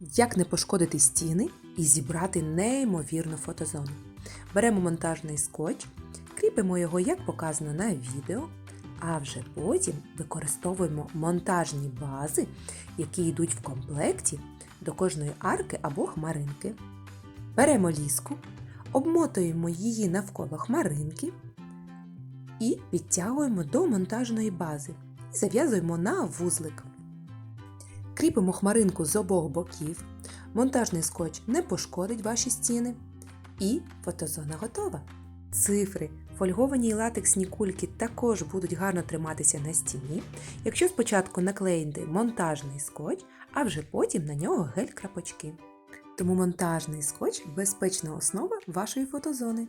Як не пошкодити стіни і зібрати неймовірну фотозону. Беремо монтажний скотч, кріпимо його, як показано на відео, а вже потім використовуємо монтажні бази, які йдуть в комплекті до кожної арки або хмаринки. Беремо ліску, обмотуємо її навколо хмаринки і підтягуємо до монтажної бази і зав'язуємо на вузлик. Кріпимо хмаринку з обох боків, монтажний скотч не пошкодить ваші стіни. І фотозона готова. Цифри, фольговані й латексні кульки також будуть гарно триматися на стіні, якщо спочатку наклеїти монтажний скотч, а вже потім на нього гель-крапочки. Тому монтажний скотч безпечна основа вашої фотозони.